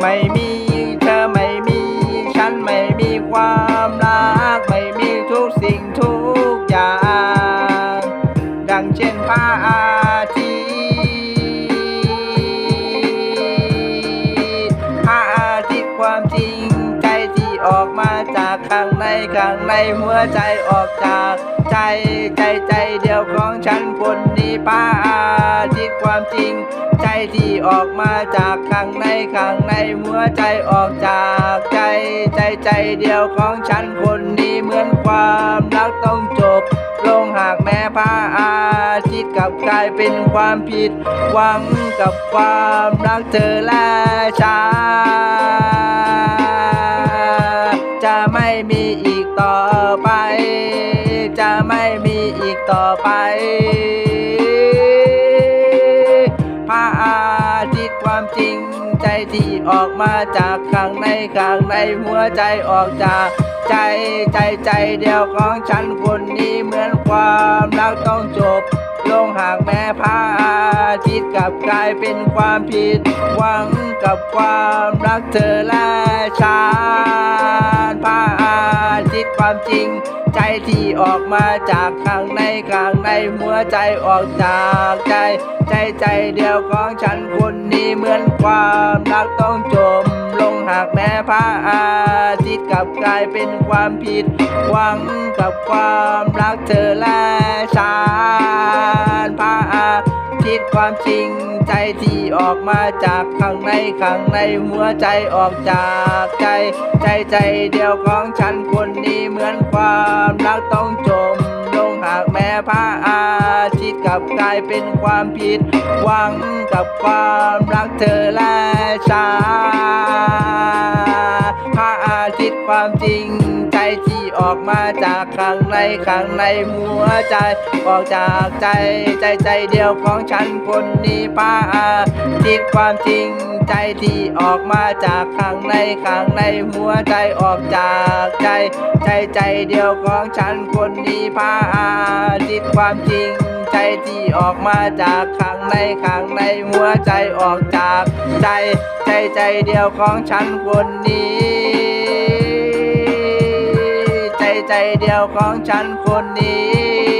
ไม่มีเธอไม่มี ฉันไม่มีความรัก ไม่มีทุกสิ่งทุกอย่าง ดังเช่นพระอาทิตย์พระอาทิตย์ความจริงใจที่ออกมาจากข้างในข้างในหัวใจออกจากใจใจใจเดียวก็ คนนี้ป้าอาทิตย์ความจริง ใจที่ออกมาจากข้างในข้างในหัวใจออกจากใจใจใจเดียวของฉันคนนี้เหมือนความรักต้องจบ ลงหากแม้พระอาทิตย์กับกลายเป็นความผิด หวังกับความรักเธอและฉัน อาทิตย์ความจริงใจที่ออกมาจากข้างในข้างในหัวใจออกจากใจใจใจเดียวของฉันคนนี้เหมือนความรักต้องจบ ลงหากแม้พระอาทิตย์กับกลายเป็นความผิด หวังกับความรักเธอและฉันพระอาทิตย์ความจริง ใจที่ออกมาจากข้างในข้างในหัวใจออกจากใจ ใจใจเดียวของฉันคนนี้เหมือนความรักต้องจมลงหากแม้พระอาทิตย์กลับกลายเป็นความผิด หวังกับความรักเธอและฉันพระอาทิตย์ความจริง ที่ออกมาจากข้างในข้างในหัวใจออกจากใจ ใจใจเดียวของฉันคนนี้เหมือนความรักต้องจมลงหากแม้พระอาทิตย์กลับกลายเป็นความผิดหวังกับความรักเธอและฉันพระอาทิตย์ความจริง ออกมาจากข้างในข้างในหัวใจ ออกจากใจใจใจเดียวของฉันคนนี้พระอาทิตย์ความจริงใจที่ออกมาจากข้างในข้างในหัวใจออกจากใจ ใจใจเดียวของฉันคนนี้พระอาทิตย์ความจริงใจที่ออกมาจากข้างในข้างในหัวใจออกจากใจ ใจใจเดียวของฉันคนนี้ ใจเดียวของฉันคนนี้